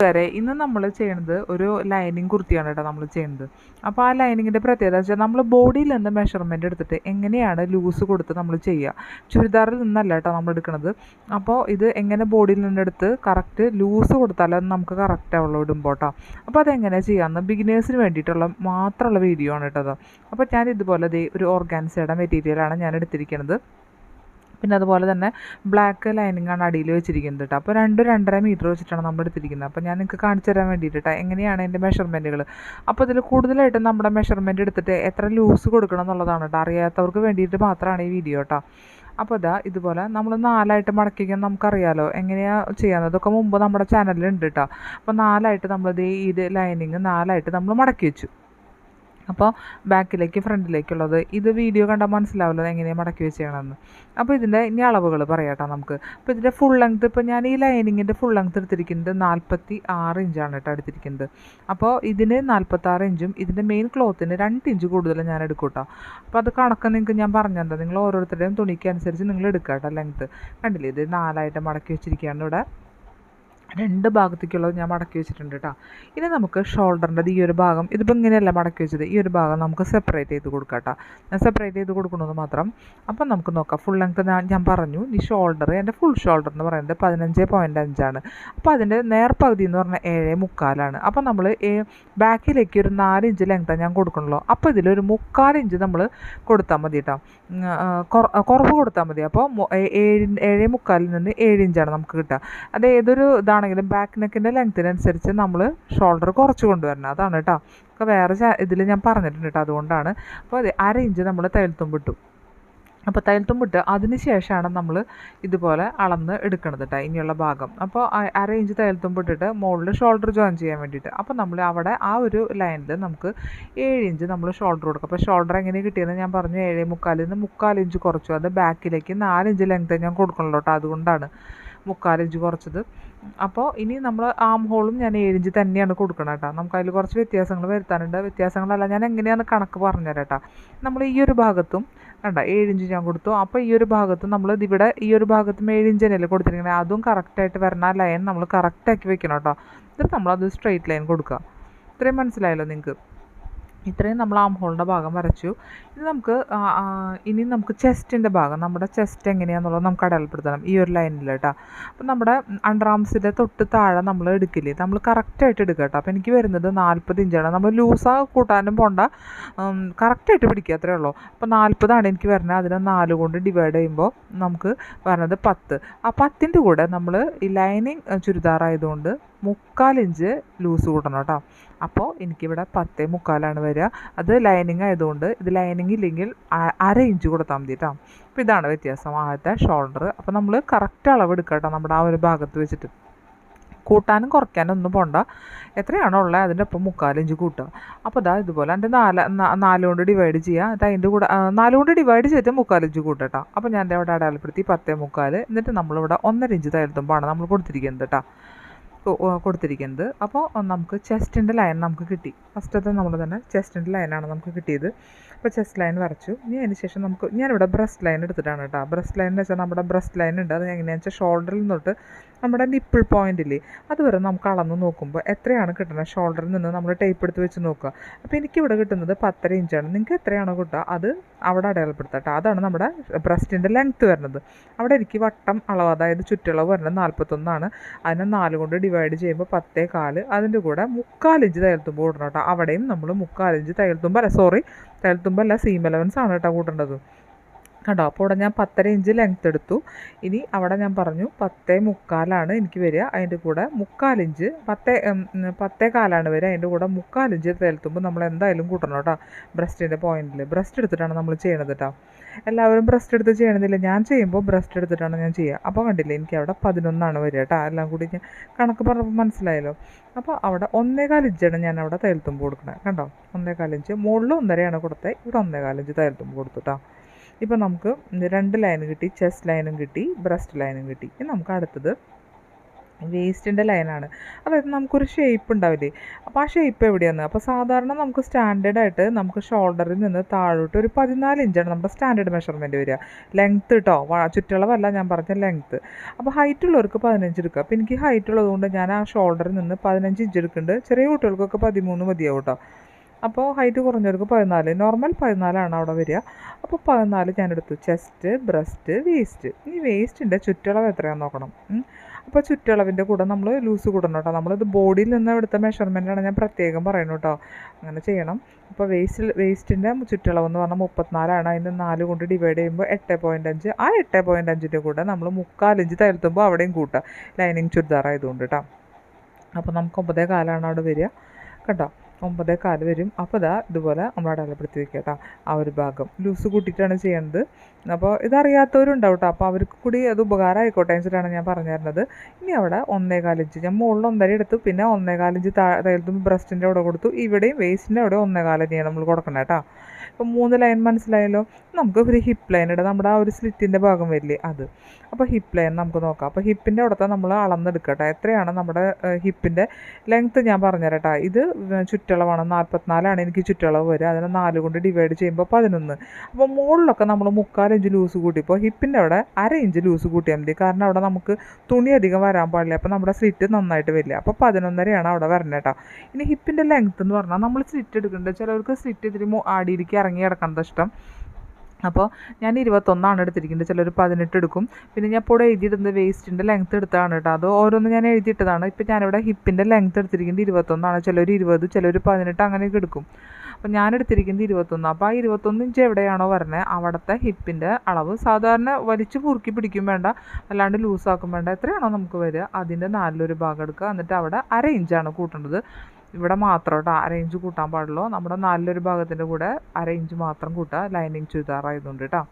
വരെ ഇന്ന് നമ്മൾ ചെയ്യുന്നത് ഒരു ലൈനിങ് കുർത്തിയാണ് കേട്ടോ നമ്മൾ ചെയ്യുന്നത് അപ്പോൾ ആ ലൈനിങ്ങിന്റെ പ്രത്യേകത വെച്ചാൽ നമ്മൾ ബോഡിയിൽ നിന്ന് മെഷർമെന്റ് എടുത്തിട്ട് എങ്ങനെയാണ് ലൂസ് കൊടുത്ത് നമ്മൾ ചെയ്യുക ചുരിദാറിൽ നിന്നല്ല കേട്ടോ നമ്മൾ എടുക്കുന്നത് അപ്പോൾ ഇത് എങ്ങനെ ബോഡിയിൽ നിന്നെടുത്ത് കറക്റ്റ് ലൂസ് കൊടുത്താൽ നമുക്ക് കറക്റ്റ് ആവുള്ളൂ ഇടുമ്പോൾ കേട്ടോ അപ്പോൾ അതെങ്ങനെ ചെയ്യാമെന്ന് ബിഗിനേഴ്സിന് വേണ്ടിയിട്ടുള്ള മാത്രമുള്ള വീഡിയോ ആണ് കേട്ടോ അപ്പോൾ ഞാൻ ഇതുപോലെ ഒരു ഓർഗാൻസയുടെ മെറ്റീരിയലാണ് ഞാൻ എടുത്തിരിക്കുന്നത് പിന്നെ അതുപോലെ തന്നെ ബ്ലാക്ക് ആണ് അടിയിൽ വെച്ചിരിക്കുന്നത് കേട്ടോ അപ്പോൾ രണ്ട് രണ്ടര മീറ്റർ വെച്ചിട്ടാണ് നമ്മൾ എടുത്തിരിക്കുന്നത്. അപ്പോൾ ഞാൻ നിങ്ങൾക്ക് കാണിച്ചു തരാൻ വേണ്ടിയിട്ട്. എങ്ങനെയാണ് എന്റെ മെഷർമെന്റുകൾ അപ്പോൾ ഇതിൽ കൂടുതലായിട്ടും നമ്മുടെ മെഷർമെന്റ് എടുത്തിട്ട് എത്ര ലൂസ് കൊടുക്കണം എന്നുള്ളതാണ് കേട്ടോ അറിയാത്തവർക്ക് വേണ്ടിയിട്ട് മാത്രമാണ് ഈ വീഡിയോ കേട്ടോ അപ്പോൾ ഇതാ ഇതുപോലെ നമ്മൾ നാലായിട്ട് മടക്കിക്കാൻ നമുക്കറിയാലോ. എങ്ങനെയാണ് ചെയ്യാമെന്ന് അതൊക്കെ മുമ്പ് നമ്മുടെ ചാനലിൽ ഉണ്ട് കേട്ടോ അപ്പോൾ നാലായിട്ട് നമ്മളിത് ഇത് ലൈനിങ് നാലായിട്ട് നമ്മൾ മടക്കി വെച്ചു. അപ്പോൾ ബാക്കിലേക്ക് ഫ്രണ്ടിലേക്കുള്ളത്. ഇത് വീഡിയോ കണ്ടാൽ മനസ്സിലാവില്ല എങ്ങനെയാണ് മടക്കി വെച്ച് ചെയ്യണമെന്ന് അപ്പോൾ ഇതിന്റെ ഇനി അളവുകൾ പറയാട്ടോ നമുക്ക്. അപ്പോൾ ഇതിന്റെ ഫുൾ ലെങ്ത് ഇപ്പോൾ ഞാൻ ഈ ലൈനിങ്ങിന്റെ ഫുൾ ലെങ്ത് എടുത്തിരിക്കുന്നത് നാൽപ്പത്തി ആറ് ഇഞ്ചാണ് കേട്ടോ എടുത്തിരിക്കുന്നത്. അപ്പോൾ ഇതിന് നാൽപ്പത്താറ് ഇഞ്ചും ഇതിന്റെ മെയിൻ ക്ലോത്തിന് രണ്ട് ഇഞ്ച് കൂടുതൽ ഞാൻ എടുക്കും കേട്ടോ അപ്പോൾ അത് കണക്ക് നിങ്ങൾക്ക് ഞാൻ പറഞ്ഞു പറഞ്ഞിട്ടുണ്ട് നിങ്ങൾ ഓരോരുത്തരുടെയും തുണിക്കനുസരിച്ച് നിങ്ങൾ എടുക്കുക കേട്ടോ ലെങ്ത് കണ്ടില്ലേ? ഇത് നാലായിട്ട് മടക്കി വെച്ചിരിക്കുകയാണ് ഇവിടെ. രണ്ട് ഭാഗത്തേക്കുള്ളത് ഞാൻ മടക്കി വെച്ചിട്ടുണ്ട് കേട്ടോ ഇനി നമുക്ക് ഷോൾഡറിന്റെ ഈ ഒരു ഭാഗം ഇതിപ്പോൾ ഇങ്ങനെയല്ല മടക്കി വെച്ചത്? ഈ ഒരു ഭാഗം നമുക്ക് സെപ്പറേറ്റ് ചെയ്ത് കൊടുക്കാം കേട്ടോ ഞാൻ സെപ്പറേറ്റ് ചെയ്ത് കൊടുക്കുന്നത് മാത്രം. അപ്പം നമുക്ക് നോക്കാം ഫുൾ ലെങ്ത് ഞാൻ പറഞ്ഞു ഈ ഷോൾഡർ എന്റെ ഫുൾ ഷോൾഡർ എന്ന് പറയുന്നത് പതിനഞ്ച് പോയിന്റ് അഞ്ചാണ് അപ്പോൾ അതിന്റെ നേർപകുതി എന്ന് പറഞ്ഞാൽ ഏഴ് മുക്കാലാണ്. അപ്പോൾ നമ്മൾ ബാക്കിലേക്ക് ഒരു നാല് ഇഞ്ച് ലെങ്ത്താണ് ഞാൻ കൊടുക്കണല്ലോ. അപ്പോൾ ഇതിലൊരു മുക്കാൽ ഇഞ്ച് നമ്മൾ കൊടുത്താൽ മതി കേട്ടോ കുറവ് കൊടുത്താൽ മതി. അപ്പോൾ ഏഴ് ഏഴ് മുക്കാലിൽ നിന്ന് ഏഴ് ഇഞ്ചാണ് നമുക്ക് കിട്ടുക. അത് ഏതൊരു ഇതാണെങ്കിലും ബാക്ക് നെക്കിന്റെ ലെങ്ത്തിനനുസരിച്ച് നമ്മൾ ഷോൾഡർ കുറച്ച് കൊണ്ടുവരണം. അതാണ് കേട്ടോ ഒക്കെ വേറെ ഇതിൽ ഞാൻ പറഞ്ഞിട്ടുണ്ട് കേട്ടോ അതുകൊണ്ടാണ്. അപ്പോൾ അതെ അര ഇഞ്ച് നമ്മൾ തയ്യൽത്തുമ്പിട്ടു അപ്പോൾ തയ്യൽത്തുമ്പിട്ട് അതിന് ശേഷമാണ് നമ്മൾ ഇതുപോലെ അളന്ന് എടുക്കണത് കേട്ടോ ഇനിയുള്ള ഭാഗം. അപ്പോൾ അര ഇഞ്ച് തയ്യൽത്തുമ്പിട്ടിട്ട് മുകളിൽ ഷോൾഡർ ജോയിൻ ചെയ്യാൻ വേണ്ടിയിട്ട്. അപ്പോൾ നമ്മൾ അവിടെ ആ ഒരു ലൈനിൽ നമുക്ക് ഏഴ് ഇഞ്ച് നമ്മൾ ഷോൾഡർ കൊടുക്കും. അപ്പോൾ ഷോൾഡർ എങ്ങനെ കിട്ടിയെന്ന് ഞാൻ പറഞ്ഞു ഏഴ് മുക്കാലിൽ നിന്ന് മുക്കാൽ ഇഞ്ച് കുറച്ചു. അത് ബാക്കിലേക്ക് നാലിഞ്ച് ഇഞ്ച് ലെങ്ത് ഞാൻ കൊടുക്കണല്ലോ കേട്ടോ അതുകൊണ്ടാണ് മുക്കാലിഞ്ച് കുറച്ചത്. അപ്പോൾ ഇനി നമ്മൾ ആം ഹോളും ഞാൻ ഏഴിഞ്ച് തന്നെയാണ് കൊടുക്കണം കേട്ടോ. നമുക്ക് അതിൽ കുറച്ച് വ്യത്യാസങ്ങൾ വരുത്താനുണ്ട്. വ്യത്യാസങ്ങളല്ല ഞാൻ എങ്ങനെയാണ് കണക്ക് പറഞ്ഞുതരാം കേട്ടോ. നമ്മൾ ഈ ഒരു ഭാഗത്തും കണ്ട ഏഴിഞ്ച് ഞാൻ കൊടുത്തു. അപ്പോൾ ഈ ഒരു ഭാഗത്തും നമ്മൾ ഇവിടെ ഈ ഒരു ഭാഗത്തും ഏഴിഞ്ച് തന്നെയല്ലേ കൊടുത്തിരിക്കുന്നത് അതും കറക്റ്റായിട്ട് വരണ ലൈൻ നമ്മൾ കറക്റ്റാക്കി വെക്കണം കേട്ടോ. എന്നിട്ട് നമ്മളത് സ്ട്രെയിറ്റ് ലൈൻ കൊടുക്കുക. ഇത്രയും മനസ്സിലായല്ലോ നിങ്ങൾക്ക് ഇത്രയും നമ്മൾ ആം ഹോളിന്റെ ഭാഗം വരച്ചു. ഇനി നമുക്ക് ഇനി നമുക്ക് ചെസ്റ്റിന്റെ ഭാഗം നമ്മുടെ ചെസ്റ്റ് എങ്ങനെയാണെന്നുള്ളത് നമുക്ക് അടയാളപ്പെടുത്തണം ഈ ഒരു ലൈനിൽ കേട്ടോ അപ്പം നമ്മുടെ അണ്ടർ ആംസിന്റെ തൊട്ട് താഴെ നമ്മൾ എടുക്കില്ലേ? നമ്മൾ കറക്റ്റായിട്ട് എടുക്കുക കേട്ടോ അപ്പോൾ എനിക്ക് വരുന്നത് നാൽപ്പത് ഇഞ്ചാണ് നമ്മൾ ലൂസാ കൂട്ടാനും പോണ്ട കറക്റ്റായിട്ട് പിടിക്കുക അത്രേ ഉള്ളൂ. അപ്പോൾ നാൽപ്പതാണ് എനിക്ക് വരുന്നത്. അതിനെ നാല് കൊണ്ട് ഡിവൈഡ് ചെയ്യുമ്പോൾ നമുക്ക് വരുന്നത് പത്ത്. ആ പത്തിന്റെ കൂടെ നമ്മൾ ഈ ലൈനിങ് ചുരിദാറായതുകൊണ്ട് മുക്കാൽ ഇഞ്ച് ലൂസ് കൂട്ടണം കേട്ടോ. അപ്പോൾ എനിക്കിവിടെ പത്തേ മുക്കാലാണ് വരിക. അത് ലൈനിങ് ആയതുകൊണ്ട് ഇത് ലൈനിങ് ഇല്ലെങ്കിൽ അര ഇഞ്ച് കൊടുത്താൽ മതി കേട്ടോ. അപ്പോൾ ഇതാണ് വ്യത്യാസം ആദ്യത്തെ ഷോൾഡർ അപ്പോൾ നമ്മൾ കറക്റ്റ് അളവ് എടുക്കുക കേട്ടോ നമ്മുടെ ആ ഒരു ഭാഗത്ത് വെച്ചിട്ട്. കൂട്ടാനും കുറയ്ക്കാനും ഒന്നും പോണ്ട. എത്രയാണോ ഉള്ളത് അതിന്റെ ഒപ്പം മുക്കാലിഞ്ച് കൂട്ടുക. അപ്പോൾ ഇതാ ഇതുപോലെ എന്റെ നാല് നാലുകൊണ്ട് ഡിവൈഡ് ചെയ്യുക. എന്നിട്ട് അതിന്റെ കൂടെ നാല് കൊണ്ട് ഡിവൈഡ് ചെയ്തിട്ട് മുക്കാലിഞ്ച് കൂട്ടട്ടോ അപ്പോൾ ഞാൻ അവിടെ അടയാളപ്പെടുത്തി പത്തേ മുക്കാൽ എന്നിട്ട് നമ്മളിവിടെ ഒന്നര ഇഞ്ച് തയ്യൽത്തുമ്പാണ് നമ്മൾ കൊടുത്തിരിക്കുന്നത് കേട്ടോ. കൊടുത്തിരിക്കുന്നത്. അപ്പോൾ നമുക്ക് ചെസ്റ്റിന്റെ ലൈൻ നമുക്ക് കിട്ടി. ഫസ്റ്റത്തെ നമ്മൾ തന്നെ ചെസ്റ്റിന്റെ ലൈനാണ് നമുക്ക് കിട്ടിയത്. അപ്പോൾ ചെസ്റ്റ് ലൈൻ വരച്ചു. ഇനി അതിന് ശേഷം നമുക്ക് ഞാനിവിടെ ബ്രസ്റ്റ് ലൈൻ എടുത്തിട്ടാണ് കേട്ടോ. ബ്രസ്റ്റ് ലൈൻ എന്ന് വെച്ചാൽ നമ്മുടെ ബ്രസ്റ്റ് ലൈൻ ഉണ്ട്. അത് എങ്ങനെയാണെന്ന് വെച്ചാൽ ഷോൾഡറിൽ നിന്നിട്ട് നമ്മുടെ നിപ്പിൾ പോയിന്റില്ലേ അതുവരെ നമുക്ക് അളന്ന് നോക്കുമ്പോൾ എത്രയാണ് കിട്ടുന്നത് ഷോൾഡറിൽ നിന്ന് നമ്മൾ ടേപ്പ് എടുത്ത് വെച്ച് നോക്കുക അപ്പോൾ എനിക്കിവിടെ കിട്ടുന്നത് പത്തര ഇഞ്ചാണ് നിങ്ങൾക്ക് എത്രയാണോ കിട്ടുക അത് അവിടെ അടയാളപ്പെടുത്തട്ടെ അതാണ് നമ്മുടെ ബ്രസ്റ്റിന്റെ ലെങ്ത്ത് വരുന്നത്. അവിടെ എനിക്ക് വട്ടം അളവ് അതായത് ചുറ്റളവ് വരുന്നത് നാൽപ്പത്തൊന്നാണ് അതിനെ നാല് കൊണ്ട് ഡിവൈഡ് ചെയ്യുമ്പോൾ പത്തേ കാൽ. അതിന്റെ കൂടെ മുക്കാലിഞ്ച് തയ്യൽത്തുമ്പോൾ കൂട്ടണം കേട്ടോ അവിടെയും നമ്മൾ മുക്കാലിഞ്ച് തയ്യൽത്തുമ്പോൾ അല്ല സോറി തയ്യൽത്തുമ്പോൾ അല്ല സീം അലവൻസ് ആണ് കേട്ടോ കൂട്ടേണ്ടത്. കണ്ടോ? അപ്പോൾ ഇവിടെ ഞാൻ പത്തര ഇഞ്ച് ലെങ്ത് എടുത്തു. ഇനി അവിടെ ഞാൻ പറഞ്ഞു പത്തേ മുക്കാലാണ് എനിക്ക് വരിക. അതിന്റെ കൂടെ മുക്കാലിഞ്ച് പത്തേ പത്തേ കാലാണ് വരിക. അതിന്റെ കൂടെ മുക്കാലിഞ്ച് തേൽത്തുമ്പോൾ നമ്മൾ എന്തായാലും കൂട്ടണം കേട്ടോ ബ്രസ്റ്റിന്റെ പോയിന്റിൽ. ബ്രസ്റ്റ് എടുത്തിട്ടാണ് നമ്മൾ ചെയ്യണത് കേട്ടോ. എല്ലാവരും ബ്രസ്റ്റ് എടുത്ത് ചെയ്യണമെന്നില്ല ഞാൻ ചെയ്യുമ്പോൾ ബ്രസ്റ്റ് എടുത്തിട്ടാണ് ഞാൻ ചെയ്യുക. അപ്പോൾ കണ്ടില്ലേ എനിക്ക് അവിടെ പതിനൊന്നാണ് വരിക കേട്ടോ. എല്ലാം കൂടി ഞാൻ കണക്ക് പറഞ്ഞപ്പോൾ മനസ്സിലായല്ലോ. അപ്പോൾ അവിടെ ഒന്നേകാലിഞ്ചാണ് ഞാൻ അവിടെ തേൽത്തുമ്പോൾ കൊടുക്കണത് കണ്ടോ? ഒന്നേകാൽ ഇഞ്ച്. മുകളിൽ ഒന്നരയാണ് കൊടുത്തത് ഇവിടെ ഒന്നേകാലിഞ്ച് തേൽത്തുമ്പോൾ കൊടുത്തു കേട്ടോ. ഇപ്പോൾ നമുക്ക് രണ്ട് ലൈൻ കിട്ടി ചെസ്റ്റ് ലൈനും കിട്ടി ബ്രസ്റ്റ് ലൈനും കിട്ടി. ഇനി നമുക്ക് അടുത്തത് വേസ്റ്റിന്റെ ലൈനാണ് അതായത് നമുക്കൊരു ഷേപ്പ് ഉണ്ടാവില്ലേ? അപ്പോൾ ആ ഷേപ്പ് എവിടെയാണ്? അപ്പോൾ സാധാരണ നമുക്ക് സ്റ്റാൻഡേർഡ് ആയിട്ട് നമുക്ക് ഷോൾഡറിൽ നിന്ന് താഴോട്ട് ഒരു പതിനാല് ഇഞ്ചാണ് നമ്മുടെ സ്റ്റാൻഡേർഡ് മെഷർമെന്റ് വരിക. ലെങ്ത്ത് കേട്ടോ ചുറ്റളവല്ല ഞാൻ പറഞ്ഞ ലെങ്ത്ത് അപ്പോൾ ഹൈറ്റ് ഉള്ളവർക്ക് പതിനഞ്ച് എടുക്കുക അപ്പോൾ എനിക്ക് ഹൈറ്റ് ഉള്ളതുകൊണ്ട് ഞാൻ ആ ഷോൾഡറിൽ നിന്ന് പതിനഞ്ച് ഇഞ്ച് എടുക്കുന്നുണ്ട്. ചെറിയ കുട്ടികൾക്കൊക്കെ പതിമൂന്ന് മതിയാവും കേട്ടോ അപ്പോൾ ഹൈറ്റ് കുറഞ്ഞവർക്ക് പതിനാല് നോർമൽ പതിനാലാണ് അവിടെ വരിക. അപ്പോൾ പതിനാല് ഞാൻ എടുത്തു ചെസ്റ്റ് ബ്രസ്റ്റ് വേസ്റ്റ് ഇനി വേസ്റ്റിന്റെ ചുറ്റളവ് എത്രയാണെന്ന് നോക്കണം. അപ്പോൾ ചുറ്റളവിന്റെ കൂടെ നമ്മൾ ലൂസ് കൂടണം കേട്ടോ. നമ്മളിത് ബോഡിയിൽ നിന്ന് എടുത്ത മെഷർമെന്റാണ് ഞാൻ പ്രത്യേകം പറയുന്നു കേട്ടോ. അങ്ങനെ ചെയ്യണം. അപ്പോൾ വേസ്റ്റ് വേസ്റ്റിന്റെ ചുറ്റളവ് എന്ന് പറഞ്ഞാൽ മുപ്പത്തിനാലാണ്. അതിന് നാല് കൊണ്ട് ഡിവൈഡ് ചെയ്യുമ്പോൾ എട്ട് പോയിന്റ് അഞ്ച്. ആ എട്ട് പോയിന്റ് അഞ്ചിന്റെ കൂടെ നമ്മൾ മുക്കാലഞ്ച് തരുത്തുമ്പോൾ അവിടെയും കൂട്ടുക. ലൈനിങ് ചുരിദാർ ആയതുകൊണ്ട് കേട്ടോ. അപ്പോൾ നമുക്ക് ഒമ്പതേ കാലാണ് അവിടെ വരിക. കേട്ടോ ഒമ്പതേ കാൽ വരും. അപ്പോൾ ഇതാ ഇതുപോലെ നമ്മൾ അടയാളപ്പെടുത്തി വെക്കുക കേട്ടോ ആ ഒരു ഭാഗം. ലൂസ് കൂട്ടിയിട്ടാണ് ചെയ്യുന്നത് അപ്പോൾ ഇതറിയാത്തവരുണ്ടാവും കേട്ടോ. അപ്പോൾ അവർക്ക് കൂടി അത് ഉപകാരം ആയിക്കോട്ടെ വെച്ചിട്ടാണ് ഞാൻ പറഞ്ഞു തരുന്നത്. ഇനി അവിടെ ഒന്നേ കാലിഞ്ച് ഞാൻ മുകളിൽ ഒന്നര എടുത്തു. പിന്നെ ഒന്നേ കാലിഞ്ച് താഴത്തും ബ്രസ്റ്റിന്റെ അവിടെ കൊടുത്തു. ഇവിടെയും വേസ്റ്റിന്റെ അവിടെ ഒന്നേ കാൽ തന്നെയാണ് നമ്മൾ കൊടുക്കണം കേട്ടോ. അപ്പോൾ മൂന്ന് ലൈൻ മനസ്സിലായല്ലോ? നമുക്ക് ഒരു ഹിപ്പ് ലൈൻ ഇടാം. നമ്മുടെ ആ ഒരു സ്ലിറ്റിന്റെ ഭാഗം വരില്ലേ? അത്. അപ്പോൾ ഹിപ്പ് ലൈൻ നമുക്ക് നോക്കാം. അപ്പോൾ ഹിപ്പിന്റെ അവിടുത്തെ നമ്മൾ അളന്നെടുക്കട്ടെ. എത്രയാണ് നമ്മുടെ ഹിപ്പിന്റെ ലെങ്ത്ത് ഞാൻ പറഞ്ഞുതരാം ഇത് ചുറ്റളവാണ്. നാൽപ്പത്തിനാലാണ് എനിക്ക് ചുറ്റളവ് വരിക. അതിനെ നാല് കൊണ്ട് ഡിവൈഡ് ചെയ്യുമ്പോൾ പതിനൊന്ന്. അപ്പോൾ മുകളിലൊക്കെ നമ്മൾ മുക്കാൽ ഇഞ്ച് ലൂസ് കൂട്ടിയപ്പോൾ ഹിപ്പിന്റെ അവിടെ അര ഇഞ്ച് ലൂസ് കൂട്ടിയാൽ മതി. കാരണം അവിടെ നമുക്ക് തുണി അധികം വരാൻ പാടില്ല. അപ്പോൾ നമ്മുടെ സ്ലിറ്റ് നന്നായിട്ട് വരില്ല. അപ്പോൾ പതിനൊന്നരയാണ് അവിടെ വരണേട്ടോ. കേട്ടോ ഇനി ഹിപ്പിന്റെ ലെങ്ത്ത് എന്ന് പറഞ്ഞാൽ നമ്മൾ സ്ലിറ്റ് എടുക്കേണ്ടത് ചിലവർക്ക് സ്ലിറ്റ് ഇതിൽ ആടിയിലേക്ക് ഇറങ്ങി കിടക്കേണ്ടത് ഇഷ്ടം. അപ്പോൾ ഞാൻ ഇരുപത്തൊന്നാണ് എടുത്തിരിക്കുന്നത്. ചിലർ പതിനെട്ട് എടുക്കും. പിന്നെ ഞാൻ ഇപ്പോൾ എഴുതിയിടുന്നത് വേസ്റ്റിന്റെ ലെങ്ത്ത് എടുത്താണ് കേട്ടോ. അത് ഓരോന്ന് ഞാൻ എഴുതിയിട്ടതാണ്. ഇപ്പോൾ ഞാനിവിടെ ഹിപ്പിന്റെ ലെങ്ത്ത് എടുത്തിരിക്കുന്നത് ഇരുപത്തൊന്നാണ്. ചിലർ ഇരുപത് ചിലർ പതിനെട്ട് അങ്ങനെയൊക്കെ എടുക്കും. അപ്പോൾ ഞാൻ എടുത്തിരിക്കുന്നത് ഇരുപത്തൊന്ന്. അപ്പോൾ ആ ഇരുപത്തൊന്ന് ഇഞ്ച് എവിടെയാണോ വരുന്നത് അവിടുത്തെ ഹിപ്പിന്റെ അളവ് സാധാരണ വലിച്ചു പുറുക്കി പിടിക്കും വേണ്ട. അല്ലാണ്ട് ലൂസാക്കും വേണ്ട. എത്രയാണോ നമുക്ക് വരിക? അതിന്റെ നാലിലൊരു ഭാഗം എടുക്കുക. എന്നിട്ട് അവിടെ അര ഇഞ്ചാണ് കൂട്ടേണ്ടത് ഇവിടെ മാത്രം കേട്ടോ അര ഇഞ്ച് കൂട്ടാൻ പാടുള്ളൂ. നമ്മുടെ നാലിലൊരു ഭാഗത്തിന്റെ കൂടെ അര ഇഞ്ച് മാത്രം കൂട്ടുക ലൈനിങ് ചുരിദാറായതുകൊണ്ട് കേട്ടോ.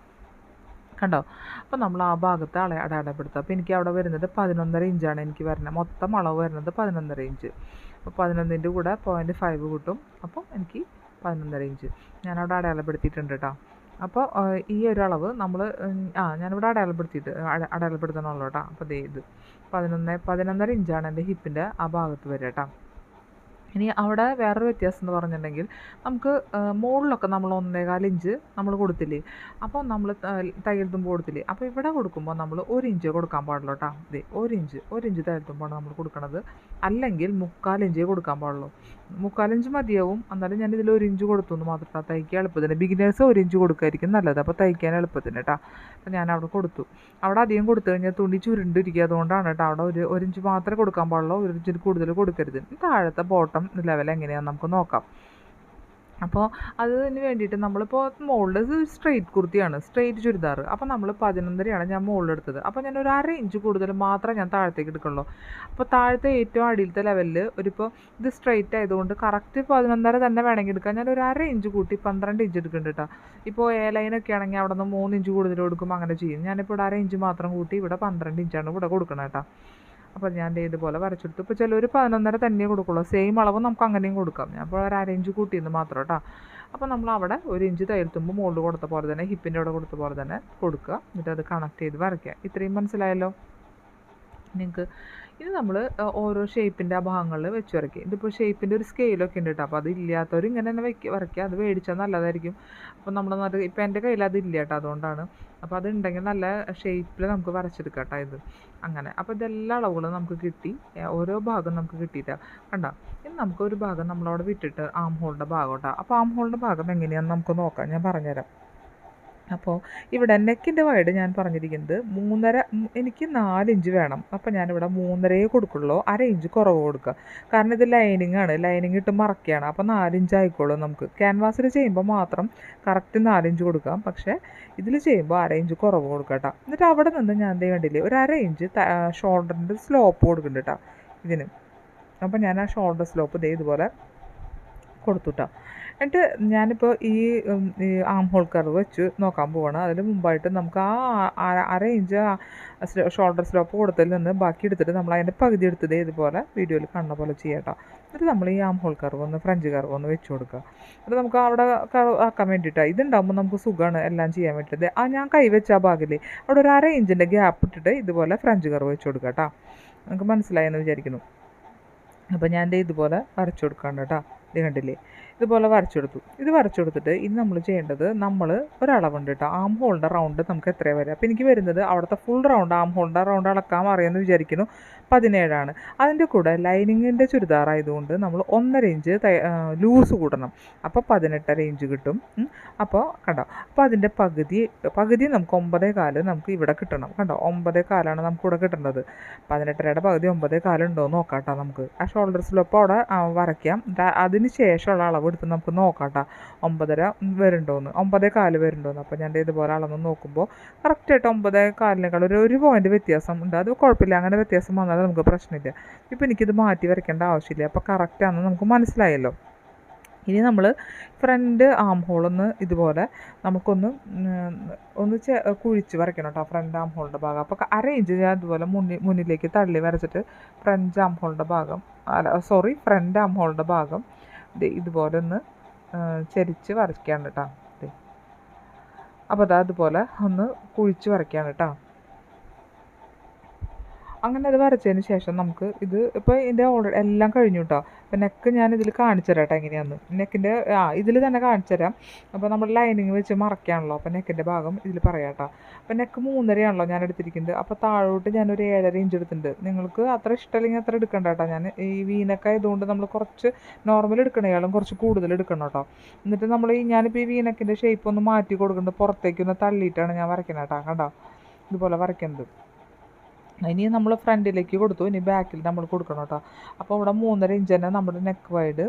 കണ്ടോ? അപ്പോൾ നമ്മൾ ആ ഭാഗത്ത് അള അടയാളപ്പെടുത്തുക അപ്പോൾ എനിക്ക് അവിടെ വരുന്നത് പതിനൊന്നര ഇഞ്ചാണ് എനിക്ക് വരുന്നത് മൊത്തം അളവ് വരുന്നത് പതിനൊന്നര ഇഞ്ച്. അപ്പോൾ പതിനൊന്നിന്റെ കൂടെ പോയിന്റ് ഫൈവ് കിട്ടും. അപ്പോൾ എനിക്ക് പതിനൊന്നര ഇഞ്ച്. ഞാനവിടെ അടയാളപ്പെടുത്തിയിട്ടുണ്ട് കേട്ടോ. അപ്പോൾ ഈ ഒരു അളവ് നമ്മൾ ആ ഞാനിവിടെ അടയാളപ്പെടുത്തിയിട്ട് അട- അടയാളപ്പെടുത്തണമല്ലോ കേട്ടോ. അപ്പോൾ ഇത്. പതിനൊന്ന് പതിനൊന്നര ഇഞ്ചാണ് എന്റെ ഹിപ്പിന്റെ ആ ഭാഗത്ത് വരിക കേട്ടോ. ഇനി അവിടെ വേറൊരു വ്യത്യാസം എന്ന് പറഞ്ഞിട്ടുണ്ടെങ്കിൽ നമുക്ക് മുകളിലൊക്കെ നമ്മൾ ഒന്നേകാൽ ഇഞ്ച് നമ്മൾ കൊടുത്തില്ലേ? അപ്പോൾ നമ്മൾ തയ്യൽ തുമ്പ് കൊടുത്തില്ലേ? അപ്പോൾ ഇവിടെ കൊടുക്കുമ്പോൾ നമ്മൾ ഒരു ഇഞ്ച് കൊടുക്കാൻ പാടുള്ളൂ കേട്ടോ. ഇതേ ഒരു ഇഞ്ച് ഒരു ഇഞ്ച് തയ്യൽ തുമ്പാണ് നമ്മൾ കൊടുക്കണത്. അല്ലെങ്കിൽ മുക്കാൽ ഇഞ്ച് കൊടുക്കാൻ പാടുള്ളൂ. മുക്കാൽ ഇഞ്ച് മതിയാവും. എന്നാലും ഞാൻ ഇതിൽ ഒരു ഇഞ്ച് കൊടുത്തു എന്ന് മാത്രം ട്ടോ. തയ്ക്കാൻ എളുപ്പത്തിന്. ബിഗിനേഴ്സ് ഒരു ഇഞ്ച് കൊടുക്കായിരിക്കും നല്ലത്. അപ്പോൾ തയ്ക്കാൻ എളുപ്പത്തിന് കേട്ടോ. അപ്പോൾ ഞാൻ അവിടെ കൊടുത്തു. അവിടെ അധികം കൊടുത്തു കഴിഞ്ഞാൽ തുണി ചുരുണ്ടിരിക്കുക അതുകൊണ്ടാണ് കേട്ടോ. അവിടെ ഒരു ഒരു ഇഞ്ച് മാത്രമേ കൊടുക്കാൻ പാടുള്ളൂ. ഒരു ഇഞ്ചിൽ കൂടുതൽ കൊടുക്കരുത്. താഴത്തെ ബോട്ടം ലെവൽ എങ്ങനെയാണെന്ന് നമുക്ക് നോക്കാം. അപ്പോൾ അതിന് വേണ്ടിയിട്ട് നമ്മളിപ്പോൾ മുകളിൽ സ്ട്രെയിറ്റ് കുർത്തിയാണ് സ്ട്രെയിറ്റ് ചുരിദാർ അപ്പോൾ നമ്മൾ പതിനൊന്നരയാണ് ഞാൻ മുകളിൽ എടുത്തത്. അപ്പോൾ ഞാൻ ഒരു അര ഇഞ്ച് കൂടുതൽ മാത്രമേ ഞാൻ താഴത്തേക്ക് എടുക്കുള്ളൂ. അപ്പോൾ താഴത്തെ ഏറ്റവും അടിയിലത്തെ ലെവലിൽ ഒരിപ്പോൾ ഇത് സ്ട്രെയിറ്റ് ആയതുകൊണ്ട് കറക്റ്റ് പതിനൊന്നര തന്നെ വേണമെങ്കിൽ എടുക്കാം. ഞാൻ ഒരു അര ഇഞ്ച് കൂട്ടി പന്ത്രണ്ട് ഇഞ്ച് എടുക്കുന്നുണ്ട് കേട്ടോ ഇപ്പോൾ എ ലൈനൊക്കെ ആണെങ്കിൽ അവിടെ നിന്ന് മൂന്ന് ഇഞ്ച് കൂടുതൽ കൊടുക്കും അങ്ങനെ ചെയ്യും. ഞാനിപ്പോൾ ഇവിടെ അര ഇഞ്ച് മാത്രം കൂട്ടി ഇവിടെ പന്ത്രണ്ട് ഇഞ്ചാണ് ഇവിടെ കൊടുക്കണം കേട്ടോ അപ്പോൾ ഞാൻ ഇതുപോലെ വരച്ചെടുത്തു. ഇപ്പോൾ ചിലർ പതിനൊന്നര തന്നെ കൊടുക്കുള്ളൂ. സെയിം അളവ് നമുക്ക് അങ്ങനെയും കൊടുക്കാം. ഞാൻ അപ്പോൾ ഒരു അരഞ്ച് കൂട്ടിയിരുന്നു മാത്രം കേട്ടോ അപ്പോൾ നമ്മൾ അവിടെ ഒരു ഇഞ്ച് തയ്യൽത്തുമ്പോൾ മുകളിൽ കൊടുത്ത പോലെ തന്നെ ഹിപ്പിന്റെ അവിടെ കൊടുത്ത പോലെ തന്നെ കൊടുക്കുക. എന്നിട്ട് അത് കണക്ട് ചെയ്ത് വരയ്ക്കുക. ഇത്രയും മനസ്സിലായല്ലോ? നിങ്ങൾക്ക് ഇത് നമ്മൾ ഓരോ ഷേപ്പിന്റെ ആ ഭാഗങ്ങളിൽ വെച്ച് വരയ്ക്കുക. ഇതിപ്പോൾ ഷേപ്പിന്റെ ഒരു സ്കെയിലൊക്കെ ഉണ്ട് കേട്ടോ. അപ്പോൾ അത് ഇല്ലാത്തവർ ഇങ്ങനെ തന്നെ വയ്ക്കുക വരയ്ക്കുക. അത് മേടിച്ചാൽ നല്ലതായിരിക്കും. അപ്പോൾ നമ്മൾ നല്ല ഇപ്പോൾ എന്റെ കയ്യിൽ ഇല്ല കേട്ടോ അതുകൊണ്ടാണ്. അപ്പോൾ അത് ഉണ്ടെങ്കിൽ നല്ല ഷേപ്പിൽ നമുക്ക് വരച്ചെടുക്കാം കേട്ടോ ഇത്. അങ്ങനെ. അപ്പോൾ ഇതെല്ലാ അളവുകളും നമുക്ക് കിട്ടി. ഓരോ ഭാഗം നമുക്ക് കിട്ടിയിട്ടാണ് കണ്ടോ? ഇനി നമുക്ക് ഒരു ഭാഗം നമ്മളവിടെ വിട്ടിട്ട് ആം ഹോളിന്റെ ഭാഗം കേട്ടോ. അപ്പോൾ ആം ഹോളിന്റെ ഭാഗം എങ്ങനെയാണെന്ന് നമുക്ക് നോക്കാം. ഞാൻ പറഞ്ഞുതരാം. അപ്പോൾ ഇവിടെ നെക്കിന്റെ വൈഡ് ഞാൻ പറഞ്ഞിരിക്കുന്നത് മൂന്നര എനിക്ക് നാലിഞ്ച് വേണം. അപ്പോൾ ഞാനിവിടെ മൂന്നരയെ കൊടുക്കുള്ളൂ. അര ഇഞ്ച് കുറവ് കൊടുക്കുക. കാരണം ഇത് ലൈനിങ് ആണ്. ലൈനിങ് ഇട്ട് മറക്കുകയാണ്. അപ്പോൾ നാലിഞ്ച് ആയിക്കോളും നമുക്ക്. ക്യാൻവാസിൽ ചെയ്യുമ്പോൾ മാത്രം കറക്റ്റ് നാലിഞ്ച് കൊടുക്കാം പക്ഷേ ഇതിൽ ചെയ്യുമ്പോൾ അര ഇഞ്ച് കുറവ് കൊടുക്കുക കേട്ടോ. എന്നിട്ട് അവിടെ നിന്ന് ഞാൻ എന്തേ കണ്ടില്ലേ ഒരു അര ഇഞ്ച് ഷോൾഡറിന്റെ സ്ലോപ്പ് കൊടുക്കുന്നുണ്ട് കേട്ടോ ഇതിന്. അപ്പോൾ ഞാൻ ആ ഷോൾഡർ സ്ലോപ്പ് ഇതേ ഇതുപോലെ കൊടുത്തു കേട്ടോ. എന്നിട്ട് ഞാനിപ്പോൾ ഈ ആം ഹോൾ കർവ് വെച്ച് നോക്കാൻ പോവാണ്. അതിന് മുമ്പായിട്ട് നമുക്ക് ആ അര- ഇഞ്ച് ഷോൾഡർ സ്ലോപ്പ് കൊടുത്തതിൽ നിന്ന് ബാക്കി എടുത്തിട്ട് നമ്മൾ അതിന്റെ പകുതി എടുത്തത് ഇതുപോലെ വീഡിയോയിൽ കാണുന്ന പോലെ ചെയ്യട്ടോ എന്നിട്ട് നമ്മൾ ഈ ആം ഹോൾ കർവ് ഒന്ന് ഫ്രഞ്ച് കർവ് ഒന്ന് വെച്ച് കൊടുക്കുക. എന്നിട്ട് നമുക്ക് അവിടെ കർവ് ആക്കാൻ വേണ്ടിയിട്ടാണ് ഇതുണ്ടാകുമ്പോൾ നമുക്ക് സുഖമാണ് എല്ലാം ചെയ്യാൻ വേണ്ടിയിട്ട്. ആ ഞാൻ കൈ വെച്ച ആ ഭാഗില്ലേ അവിടെ ഒരു അര ഇഞ്ചിന്റെ ഗ്യാപ്പ് ഇട്ടിട്ട് ഇതുപോലെ ഫ്രഞ്ച് കർവ് വെച്ച് കൊടുക്കുക കേട്ടോ നമുക്ക് മനസ്സിലായെന്ന് വിചാരിക്കുന്നു. അപ്പോൾ ഞാൻ ഇതുപോലെ വരച്ചു കൊടുക്കാണ്ട് കേട്ടോ ഇത് കണ്ടില്ലേ? ഇതുപോലെ വരച്ചെടുത്തു. ഇത് വരച്ചെടുത്തിട്ട് ഇനി നമ്മൾ ചെയ്യേണ്ടത് നമ്മൾ ഒരളവുണ്ട് കേട്ടോ ആം ഹോളിന്റെ റൗണ്ട് നമുക്ക് എത്ര വരെ അപ്പോൾ എനിക്ക് വരുന്നത് അവിടുത്തെ ഫുൾ റൗണ്ട് ആം ഹോളിന്റെ റൗണ്ട് അളക്കാൻ അറിയാമെന്ന് വിചാരിക്കുന്നു. പതിനേഴാണ്. അതിന്റെ കൂടെ ലൈനിങ്ങിന്റെ ചുരിദാറായതുകൊണ്ട് നമ്മൾ ഒന്നര ഇഞ്ച് ലൂസ് കൂടണം. അപ്പോൾ പതിനെട്ടര ഇഞ്ച് കിട്ടും. അപ്പോൾ കണ്ടോ? അപ്പോൾ അതിന്റെ പകുതി പകുതി നമുക്ക് ഒമ്പതേ കാൽ നമുക്ക് ഇവിടെ കിട്ടണം. കണ്ടോ? ഒമ്പതേ കാലാണ് നമുക്ക് ഇവിടെ കിട്ടേണ്ടത്. പതിനെട്ടരയുടെ പകുതി ഒമ്പതേ കാലുണ്ടോ എന്ന് നോക്കാം കേട്ടോ നമുക്ക്. ആ ഷോൾഡർ സ്ലോപ്പ് അവിടെ വരയ്ക്കാം. അതിന് ശേഷമുള്ള അളവ് എടുത്ത് നമുക്ക് നോക്കാം കേട്ടോ ഒമ്പതര വരുന്നുണ്ടോയെന്ന് ഒമ്പതേ കാൽ വരുന്നുണ്ടോയെന്ന് അപ്പോൾ ഞാൻ ഇതുപോലെ അളന്ന് നോക്കുമ്പോൾ കറക്റ്റായിട്ട് ഒമ്പതേ കാലിനേക്കാൾ ഒരു ഒരു പോയിന്റ് വ്യത്യാസം ഉണ്ട്. അത് കുഴപ്പമില്ല. അങ്ങനെ വ്യത്യാസം വന്നാൽ നമുക്ക് പ്രശ്നമില്ല. ഇപ്പോൾ എനിക്കിത് മാറ്റി വരയ്ക്കേണ്ട ആവശ്യമില്ല. അപ്പോൾ കറക്റ്റാണെന്ന് നമുക്ക് മനസ്സിലായല്ലോ. ഇനി നമ്മൾ ഫ്രണ്ട് ആം ഹോളൊന്ന് ഇതുപോലെ നമുക്കൊന്ന് ഒന്ന് ചെ കുഴിച്ച് വരയ്ക്കണം കേട്ടോ ഫ്രണ്ട് ആം ഹോളിന്റെ ഭാഗം. അപ്പോൾ അര ഇഞ്ച് ഞാൻ ഇതുപോലെ മുന്നിൽ മുന്നിലേക്ക് തള്ളി വരച്ചിട്ട് ഫ്രണ്ട് ആം ഹോളിന്റെ ഭാഗം അല്ല സോറി ഫ്രണ്ട് ആം ഹോളിന്റെ ഭാഗം ഇതുപോലെ ഒന്ന് ചരിച്ച് വരയ്ക്കാണ് കേട്ടോ. അപ്പോൾ അതാ അതുപോലെ ഒന്ന് കുഴിച്ച് വരയ്ക്കാണ് കേട്ടോ. അങ്ങനെ അത് വരച്ചതിന് ശേഷം നമുക്ക് ഇത് ഇപ്പോൾ ഇതിന്റെ ഓൾറെഡി എല്ലാം കഴിഞ്ഞു കേട്ടോ അപ്പോൾ നെക്ക് ഞാൻ ഇതിൽ കാണിച്ചു തരാം കേട്ടോ എങ്ങനെയാന്ന്. നെക്കിന്റെ ആ ഇതിൽ തന്നെ കാണിച്ചു തരാം അപ്പോൾ നമ്മൾ ലൈനിങ് വെച്ച് മറക്കാണല്ലോ അപ്പോൾ നെക്കിന്റെ ഭാഗം ഇതിൽ പറയാം കേട്ടോ അപ്പോൾ നെക്ക് മൂന്നരയാണല്ലോ ഞാൻ എടുത്തിരിക്കുന്നത് അപ്പോൾ താഴോട്ട് ഞാനൊരു ഏഴര ഇഞ്ച് എടുത്തിട്ടുണ്ട്. നിങ്ങൾക്ക് അത്ര ഇഷ്ടമല്ലെങ്കിൽ അത്ര എടുക്കണ്ട കേട്ടോ ഞാൻ ഈ വീനൊക്കെ ആയതുകൊണ്ട് നമ്മൾ കുറച്ച് നോർമൽ എടുക്കണേക്കാളും കുറച്ച് കൂടുതൽ എടുക്കണം കേട്ടോ എന്നിട്ട് നമ്മൾ ഈ ഞാനിപ്പോൾ ഈ വീനക്കിന്റെ ഷേപ്പ് ഒന്ന് മാറ്റി കൊടുക്കുന്നുണ്ട്. പുറത്തേക്ക് ഒന്ന് തള്ളിയിട്ടാണ് ഞാൻ വരയ്ക്കുന്നത് കേട്ടോ കണ്ടോ? ഇതുപോലെ വരയ്ക്കുന്നത്. ഇനി നമ്മൾ ഫ്രണ്ടിലേക്ക് കൊടുത്തു. ഇനി ബാക്കിൽ നമ്മൾ കൊടുക്കണം കേട്ടോ. അപ്പോൾ ഇവിടെ മൂന്നര ഇഞ്ച് തന്നെ നമ്മുടെ നെക്ക് വൈഡ്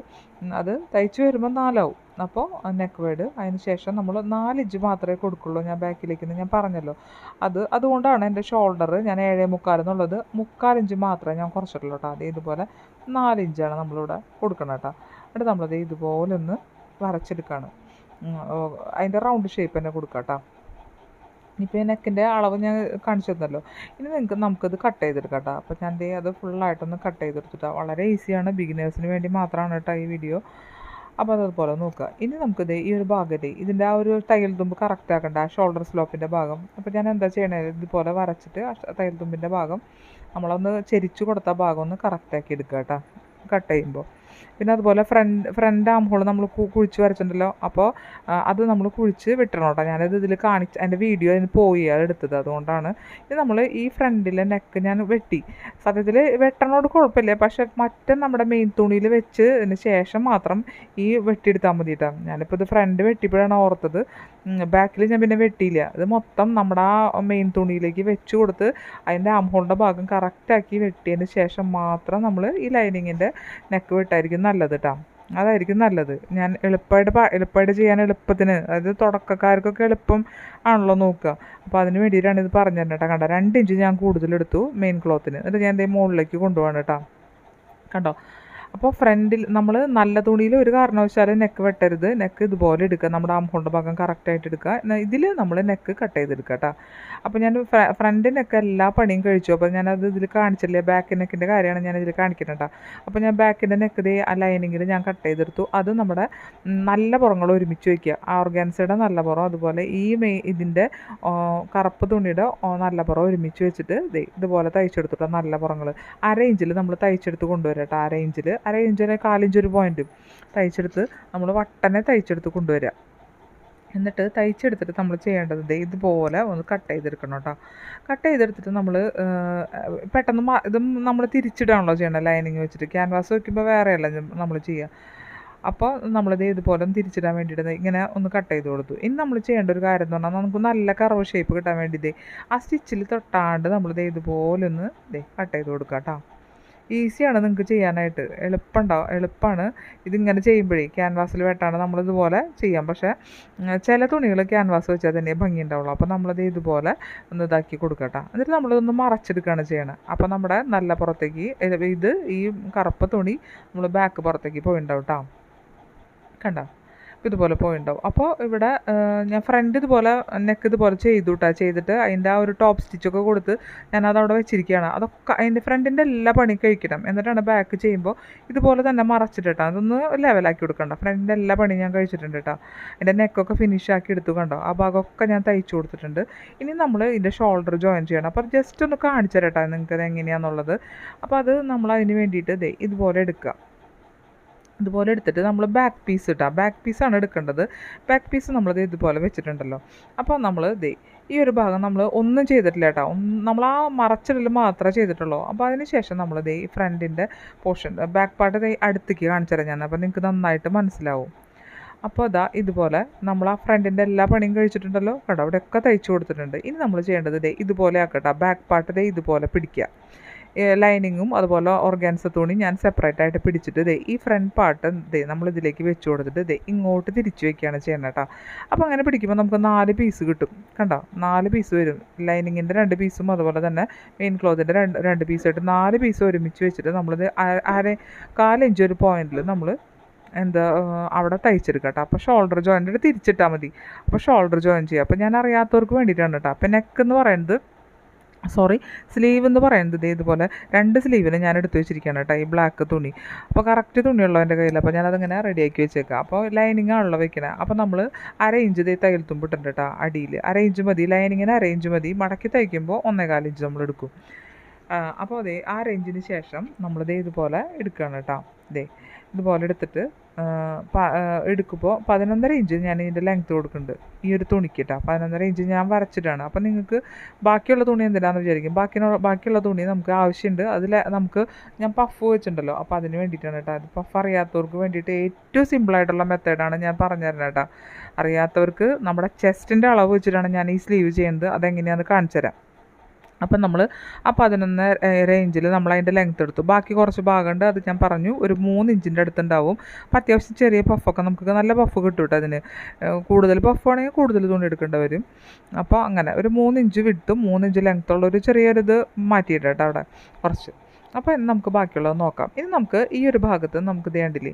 അത് തയ്ച്ച് വരുമ്പോൾ നാലാവും. അപ്പോൾ നെക്ക് വൈഡ് അതിന് ശേഷം നമ്മൾ നാല് ഇഞ്ച് മാത്രമേ കൊടുക്കുള്ളൂ ഞാൻ ബാക്കിലേക്ക് എന്ന് ഞാൻ പറഞ്ഞല്ലോ. അത് അതുകൊണ്ടാണ് എന്റെ ഷോൾഡർ ഞാൻ ഏഴേ മുക്കാൽ എന്നുള്ളത് മുക്കാൽ ഇഞ്ച് മാത്രമേ ഞാൻ കുറച്ചിട്ടുള്ളൂ കേട്ടോ. അത് ഇതുപോലെ നാല് ഇഞ്ചാണ് നമ്മളിവിടെ കൊടുക്കണം കേട്ടോ. എന്നിട്ട് നമ്മളത് ഇതുപോലെ ഒന്ന് വരച്ചെടുക്കുകയാണ് അതിന്റെ റൗണ്ട് ഷേപ്പ് തന്നെ കൊടുക്കാം കേട്ടോ. ഇനിയിപ്പോൾ നെക്കിന്റെ അളവ് ഞാൻ കാണിച്ചു തന്നല്ലോ ഇനി നിങ്ങൾക്ക് നമുക്കത് കട്ട് ചെയ്തെടുക്കാം കേട്ടോ അപ്പോൾ ഞാൻ അത് ഫുള്ളായിട്ടൊന്ന് കട്ട് ചെയ്തെടുത്തിട്ടാ. വളരെ ഈസിയാണ് ബിഗിനേഴ്സിന് വേണ്ടി മാത്രമാണ് കേട്ടോ ഈ വീഡിയോ അപ്പോൾ അതുപോലെ നോക്കുക. ഇനി നമുക്കിത് ഈ ഒരു ഭാഗത്തെ ഇതിന്റെ ആ ഒരു തയ്യൽ തുമ്പ് കറക്റ്റ് ആക്കണ്ട. ആ ഷോൾഡർ സ്ലോപ്പിന്റെ ഭാഗം. അപ്പോൾ ഞാൻ എന്താ ചെയ്യണേ? ഇതുപോലെ വരച്ചിട്ട് ആ തയ്യൽ തുമ്പിന്റെ ഭാഗം നമ്മളൊന്ന് ചെരിച്ചു കൊടുത്ത ഭാഗം ഒന്ന് കറക്റ്റാക്കി എടുക്കുക കേട്ടോ. കട്ട് ചെയ്യുമ്പോൾ പിന്നെ അതുപോലെ ഫ്രണ്ട് ഫ്രണ്ട് ആം ഹോൾ നമ്മൾ കുഴിച്ച് വരച്ചിട്ടുണ്ടല്ലോ. അപ്പോൾ അത് നമ്മൾ കുഴിച്ച് വിട്ടണം കേട്ടോ. ഞാനത് ഇതിൽ കാണിച്ച് അതിന്റെ വീഡിയോ അതിന് പോയി എടുത്തത്. അതുകൊണ്ടാണ് ഇത് നമ്മൾ ഈ ഫ്രണ്ടിലെ നെക്ക് ഞാൻ വെട്ടി. സത്യത്തിൽ വെട്ടണോട് കുഴപ്പമില്ല. പക്ഷെ മറ്റേ നമ്മുടെ മെയിൻ തുണിയിൽ വെച്ച് അതിന് ശേഷം മാത്രം ഈ വെട്ടിയെടുത്താൽ മതി കേട്ടോ. ഞാനിപ്പോൾ ഇത് ഫ്രണ്ട് വെട്ടിയപ്പോഴാണ് ഓർത്തത്. ബാക്കിൽ ഞാൻ പിന്നെ വെട്ടിയില്ല. ഇത് മൊത്തം നമ്മുടെ ആ മെയിൻ തുണിയിലേക്ക് വെച്ച് കൊടുത്ത് അതിന്റെ ആംഹോളിന്റെ ഭാഗം കറക്റ്റാക്കി വെട്ടിയതിന് ശേഷം മാത്രം നമ്മൾ ഈ ലൈനിങ്ങിന്റെ നെക്ക് വെട്ടായിരിക്കും. നല്ലത് കേട്ടോ അതായിരിക്കും നല്ലത്. ഞാൻ എളുപ്പമായിട്ട് എളുപ്പമായിട്ട് ചെയ്യാൻ എളുപ്പത്തിന് അതായത് തുടക്കക്കാർക്കൊക്കെ എളുപ്പം ആണല്ലോ നോക്കുക. അപ്പോൾ അതിന് വേണ്ടിയിട്ടാണ് ഇത് പറഞ്ഞു തന്നെ കേട്ടോ കണ്ടോ? രണ്ട് ഇഞ്ച് ഞാൻ കൂടുതലെടുത്തു മെയിൻ ക്ലോത്തിന്. എന്നിട്ട് ഞാൻ ദേ മുകളിലേക്ക് കൊണ്ടുപോകണം കേട്ടോ കണ്ടോ? അപ്പോൾ ഫ്രണ്ടിൽ നമ്മൾ നല്ല തുണിയിൽ ഒരു കാരണവശാലും നെക്ക് വെട്ടരുത്. നെക്ക് ഇതുപോലെ എടുക്കുക. നമ്മുടെ ആംഹോളിന്റെ ഭാഗം കറക്റ്റായിട്ട് എടുക്കുക. ഇതിൽ നമ്മൾ നെക്ക് കട്ട് ചെയ്തെടുക്കുക കേട്ടോ അപ്പോൾ ഞാൻ ഫ്രണ്ട് നെക്ക് എല്ലാ പണിയും കഴിച്ചു. അപ്പോൾ ഞാനത് ഇതിൽ കാണിച്ചില്ലേ? ബാക്ക് നെക്കിന്റെ കാര്യമാണ് ഞാൻ ഇതിൽ കാണിക്കുന്നത് കേട്ടോ അപ്പോൾ ഞാൻ ബാക്കിന്റെ നെക്ക് ദേ ആ ലൈനിങ്ങിൽ ഞാൻ കട്ട് ചെയ്തെടുത്തു. അത് നമ്മുടെ നല്ല പുറങ്ങൾ ഒരുമിച്ച് വയ്ക്കുക ഓർഗാൻസയുടെ നല്ല പുറം അതുപോലെ ഈ മെയ് ഇതിന്റെ കറുപ്പ് തുണിയുടെ നല്ല പുറം ഒരുമിച്ച് വെച്ചിട്ട് ഇതുപോലെ തയ്ച്ചെടുത്തിട്ട് നല്ല പുറങ്ങൾ. ആ റേഞ്ചിൽ നമ്മൾ തയ്ച്ചെടുത്ത് കൊണ്ടുവരാം കേട്ടോ ആ ഇഞ്ചിൽ അര ഇഞ്ചിന് കാലിഞ്ച് ഒരു പോയിന്റ് തയ്ച്ചെടുത്ത് നമ്മൾ വട്ടനെ തയ്ച്ചെടുത്ത് കൊണ്ടുവരിക എന്നിട്ട് തയ്ച്ചെടുത്തിട്ട് നമ്മൾ ചെയ്യേണ്ടത് ഇതുപോലെ ഒന്ന് കട്ട് ചെയ്തെടുക്കണം കേട്ടോ. കട്ട് ചെയ്തെടുത്തിട്ട് നമ്മൾ പെട്ടെന്ന് ഇത് നമ്മൾ തിരിച്ചിടാണല്ലോ ചെയ്യണം ലൈനിങ് വെച്ചിട്ട്. ക്യാൻവാസ് വയ്ക്കുമ്പോൾ വേറെയല്ല നമ്മൾ ചെയ്യുക അപ്പോൾ നമ്മളിത് ഇതുപോലെ തിരിച്ചിടാൻ വേണ്ടിയിട്ട് ഇങ്ങനെ ഒന്ന് കട്ട് ചെയ്ത് കൊടുത്തു. ഇനി നമ്മൾ ചെയ്യേണ്ട ഒരു കാര്യം എന്ന് പറഞ്ഞാൽ നമുക്ക് നല്ല കറവ് ഷേപ്പ് കിട്ടാൻ വേണ്ടി ആ സ്റ്റിച്ചിൽ തൊട്ടാണ്ട് നമ്മളിത് ഇതുപോലെ ഒന്ന് കട്ട് ചെയ്ത് കൊടുക്കാം കേട്ടോ ഈസിയാണ് നിങ്ങൾക്ക് ചെയ്യാനായിട്ട്. എളുപ്പമുണ്ടാവും എളുപ്പമാണ് ഇതിങ്ങനെ ചെയ്യുമ്പോഴേ ക്യാൻവാസിൽ വെട്ടാണ് നമ്മളിതുപോലെ ചെയ്യാം. പക്ഷേ ചില തുണികൾ ക്യാൻവാസ് വെച്ചാൽ തന്നെ ഭംഗി ഉണ്ടാവുള്ളൂ അപ്പോൾ നമ്മളത് ഇതുപോലെ ഒന്ന് ഇതാക്കി കൊടുക്കട്ടെ. എന്നിട്ട് നമ്മളിതൊന്ന് മറച്ചെടുക്കുകയാണ് ചെയ്യണം. അപ്പോൾ നമ്മുടെ നല്ല പുറത്തേക്ക് ഇത് ഈ കറുപ്പ് തുണി നമ്മൾ ബാക്ക് പുറത്തേക്ക് പോയിണ്ടാവും കേട്ടോ കണ്ടോ? ഇതുപോലെ പോയിണ്ടാവും അപ്പോൾ ഇവിടെ ഞാൻ ഫ്രണ്ട് ഇതുപോലെ നെക്ക് ഇതുപോലെ ചെയ്തു കേട്ടോ ചെയ്തിട്ട് അതിന്റെ ആ ഒരു ടോപ്പ് സ്റ്റിച്ചൊക്കെ കൊടുത്ത് ഞാനത് അവിടെ വെച്ചിരിക്കുകയാണ്. അതൊക്കെ അതിന്റെ ഫ്രണ്ടിന്റെ എല്ലാ പണി കഴിക്കണം. എന്നിട്ടാണ് ബാക്ക് ചെയ്യുമ്പോൾ ഇതുപോലെ തന്നെ മറച്ചിട്ട് കേട്ടോ അതൊന്ന് ലെവലാക്കി കൊടുക്കണ്ട. ഫ്രണ്ടിന്റെ എല്ലാ പണി ഞാൻ കഴിച്ചിട്ടുണ്ട് കേട്ടോ അതിന്റെ നെക്കൊക്കെ ഫിനിഷ് ആക്കി എടുത്തു കണ്ടോ? ആ ഭാഗമൊക്കെ ഞാൻ തയ്ച്ചു കൊടുത്തിട്ടുണ്ട്. ഇനി നമ്മൾ ഇതിന്റെ ഷോൾഡർ ജോയിൻ ചെയ്യണം. അപ്പോൾ ജസ്റ്റ് ഒന്ന് കാണിച്ചു തരട്ടോ നിങ്ങൾക്ക് അത് എങ്ങനെയാണെന്നുള്ളത് അപ്പോൾ അത് നമ്മൾ അതിന് വേണ്ടിയിട്ട് ദേ ഇതുപോലെ എടുക്കുക. ഇതുപോലെ എടുത്തിട്ട് നമ്മൾ ബാക്ക് പീസ് ഇട്ടാൽ ബാക്ക് പീസാണ് എടുക്കേണ്ടത്. ബാക്ക് പീസ് നമ്മളത് ഇതുപോലെ വെച്ചിട്ടുണ്ടല്ലോ. അപ്പോൾ നമ്മൾ ദേ ഈ ഒരു ഭാഗം നമ്മൾ ഒന്നും ചെയ്തിട്ടില്ല കേട്ടോ നമ്മൾ ആ മറച്ചിടൽ മാത്രമേ ചെയ്തിട്ടുള്ളൂ. അപ്പോൾ അതിന് ശേഷം നമ്മൾ ദേ ഈ ഫ്രണ്ടിന്റെ പോർഷൻ ബാക്ക് പാർട്ട് ദേ അടുത്തേക്ക് കാണിച്ചു തരാം ഞാൻ. അപ്പോൾ നിങ്ങൾക്ക് നന്നായിട്ട് മനസ്സിലാവും. അപ്പോൾ അതാ ഇതുപോലെ നമ്മൾ ആ ഫ്രണ്ടിന്റെ എല്ലാ പണിയും കഴിച്ചിട്ടുണ്ടല്ലോ. കേട്ടോ അവിടെയൊക്കെ തയ്ച്ചു കൊടുത്തിട്ടുണ്ട്. ഇനി നമ്മൾ ചെയ്യേണ്ടത് ദേ ഇതുപോലെ ആക്കട്ടെ. ബാക്ക് പാർട്ട് ദേ ഇതുപോലെ പിടിക്കുക. ലൈനിങ്ങും അതുപോലെ ഓർഗാൻസ തുണി ഞാൻ സെപ്പറേറ്റ് ആയിട്ട് പിടിച്ചിട്ട് ദേ ഈ ഫ്രണ്ട് പാർട്ട് ദേ നമ്മൾ ഇതിലേക്ക് വെച്ച് കൊടുത്തിട്ട് ദേ ഇങ്ങോട്ട് തിരിച്ചു വെക്കുകയാണ് ചെയ്യണം കേട്ടോ അപ്പോൾ അങ്ങനെ പിടിക്കുമ്പോൾ നമുക്ക് നാല് പീസ് കിട്ടും. കണ്ടോ? നാല് പീസ് വരും. ലൈനിങ്ങിന്റെ രണ്ട് പീസും അതുപോലെ തന്നെ മെയിൻ ക്ലോത്തിന്റെ രണ്ട് രണ്ട് പീസായിട്ട് നാല് പീസ് ഒരുമിച്ച് വെച്ചിട്ട് നമ്മളിത് അര കാലിഞ്ച് ഒരു പോയിന്റിൽ നമ്മൾ എന്താ അവിടെ തയ്ച്ചെടുക്കാം കേട്ടോ അപ്പോൾ ഷോൾഡർ ജോയിന്റെ തിരിച്ചിട്ടാൽ മതി. അപ്പോൾ ഷോൾഡർ ജോയിൻ ചെയ്യുക അപ്പോൾ ഞാൻ അറിയാത്തവർക്ക് വേണ്ടിയിട്ടാണ് കേട്ടോ അപ്പോൾ നെക്ക് എന്ന് പറയുന്നത് സോറി സ്ലീവ് എന്ന് പറയുന്നത് ഇതേ ഇതുപോലെ രണ്ട് സ്ലീവിന് ഞാൻ എടുത്ത് വെച്ചിരിക്കുകയാണ് കേട്ടോ ഈ ബ്ലാക്ക് തുണി. അപ്പോൾ കറക്റ്റ് തുണിയുള്ളൂ എന്റെ കയ്യിൽ അപ്പോൾ ഞാനതിങ്ങനെ റെഡിയാക്കി വെച്ചേക്കാം. അപ്പോൾ ലൈനിങ് ആണല്ലോ വെക്കണേ. അപ്പോൾ നമ്മൾ അര ഇഞ്ച് ദേ തയ്യൽ തുമ്പിട്ടുണ്ട് കേട്ടോ അടിയിൽ അര ഇഞ്ച് മതി ലൈനിങ്ങിന് അര ഇഞ്ച് മതി. മടക്കി തയ്ക്കുമ്പോൾ ഒന്നേകാൽ ഇഞ്ച് നമ്മൾ എടുക്കും അപ്പോൾ അതെ ആ റേഞ്ചിന് ശേഷം നമ്മൾ ദേ ഇതുപോലെ എടുക്കുകയാണ് കേട്ടോ ദേ ഇതുപോലെ എടുത്തിട്ട് എടുക്കുമ്പോൾ പതിനൊന്നര ഇഞ്ച് ഞാൻ ഇതിന്റെ ലെങ്ത്ത് കൊടുക്കുന്നുണ്ട്. ഈ ഒരു തുണിക്ക് കേട്ടോ പതിനൊന്നര ഇഞ്ച് ഞാൻ വരച്ചിട്ടാണ്. അപ്പോൾ നിങ്ങൾക്ക് ബാക്കിയുള്ള തുണി എന്തിനാന്ന് വിചാരിക്കും. ബാക്കി ബാക്കിയുള്ള തുണി നമുക്ക് ആവശ്യമുണ്ട്. അതിൽ നമുക്ക് ഞാൻ പഫ് വെച്ചിട്ടുണ്ടല്ലോ. അപ്പോൾ അതിന് വേണ്ടിയിട്ടാണ് കേട്ടോ അത് പഫ് അറിയാത്തവർക്ക് വേണ്ടിയിട്ട് ഏറ്റവും സിമ്പിളായിട്ടുള്ള മെത്തേഡാണ് ഞാൻ പറഞ്ഞു തരുന്നത് കേട്ടോ അറിയാത്തവർക്ക് നമ്മുടെ ചെസ്റ്റിന്റെ അളവ് വെച്ചിട്ടാണ് ഞാൻ ഈ സ്ലീവ് ചെയ്യുന്നത്. അതെങ്ങനെയാണെന്ന് കാണിച്ചു തരാം അപ്പം നമ്മൾ ആ പതിനൊന്ന് റേഞ്ചിൽ നമ്മൾ അതിന്റെ ലെങ്ത് എടുത്തു. ബാക്കി കുറച്ച് ഭാഗമുണ്ട് അത് ഞാൻ പറഞ്ഞു ഒരു മൂന്ന് ഇഞ്ചിന്റെ അടുത്തുണ്ടാവും. അപ്പം അത്യാവശ്യം ചെറിയ പഫൊക്കെ നമുക്ക് നല്ല പഫ് കിട്ടും കേട്ടോ അതിന് കൂടുതൽ പഫ് ആണെങ്കിൽ കൂടുതൽ തുണി എടുക്കേണ്ടി വരും. അപ്പോൾ അങ്ങനെ ഒരു മൂന്ന് ഇഞ്ച് വിട്ടും മൂന്ന് ഇഞ്ച് ലെങ്ത്തുള്ള ഒരു ചെറിയൊരിത് മാറ്റിയിട്ട് കേട്ടോ അവിടെ കുറച്ച്. അപ്പോൾ നമുക്ക് ബാക്കിയുള്ളത് നോക്കാം. ഇനി നമുക്ക് ഈ ഒരു ഭാഗത്ത് നമുക്ക് ദേണ്ടില്ലേ